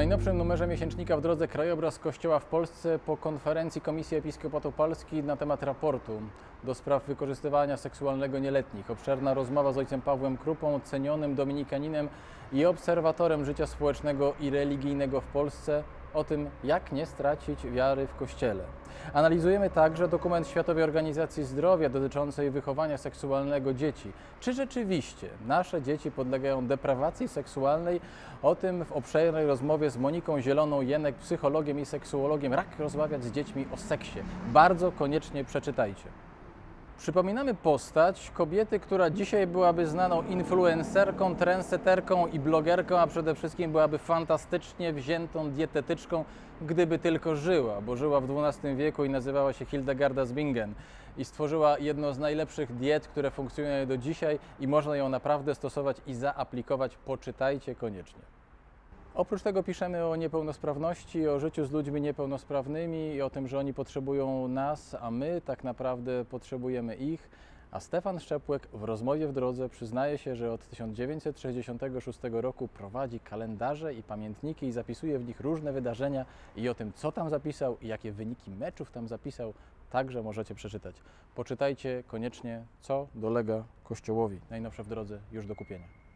Najnowszym numerze miesięcznika w drodze Krajobraz Kościoła w Polsce po konferencji Komisji Episkopatu Polski na temat raportu do spraw wykorzystywania seksualnego nieletnich. Obszerna rozmowa z ojcem Pawłem Krupą, cenionym dominikaninem i obserwatorem życia społecznego i religijnego w Polsce o tym, jak nie stracić wiary w Kościele. Analizujemy także dokument Światowej Organizacji Zdrowia dotyczącej wychowania seksualnego dzieci. Czy rzeczywiście nasze dzieci podlegają deprawacji seksualnej? O tym w obszernej rozmowie z Moniką Zieloną-Jenek, psychologiem i seksuologiem. Jak rozmawiać z dziećmi o seksie? Bardzo koniecznie przeczytajcie. Przypominamy postać kobiety, która dzisiaj byłaby znaną influencerką, trendseterką i blogerką, a przede wszystkim byłaby fantastycznie wziętą dietetyczką, gdyby tylko żyła, bo żyła w XII wieku i nazywała się Hildegarda z Bingen i stworzyła jedno z najlepszych diet, które funkcjonują do dzisiaj i można ją naprawdę stosować i zaaplikować. Poczytajcie koniecznie. Oprócz tego piszemy o niepełnosprawności, o życiu z ludźmi niepełnosprawnymi i o tym, że oni potrzebują nas, a my tak naprawdę potrzebujemy ich. A Stefan Szczepłek w rozmowie w drodze przyznaje się, że od 1966 roku prowadzi kalendarze i pamiętniki i zapisuje w nich różne wydarzenia i o tym, co tam zapisał i jakie wyniki meczów tam zapisał, także możecie przeczytać. Poczytajcie koniecznie, co dolega Kościołowi. Najnowsze w drodze już do kupienia.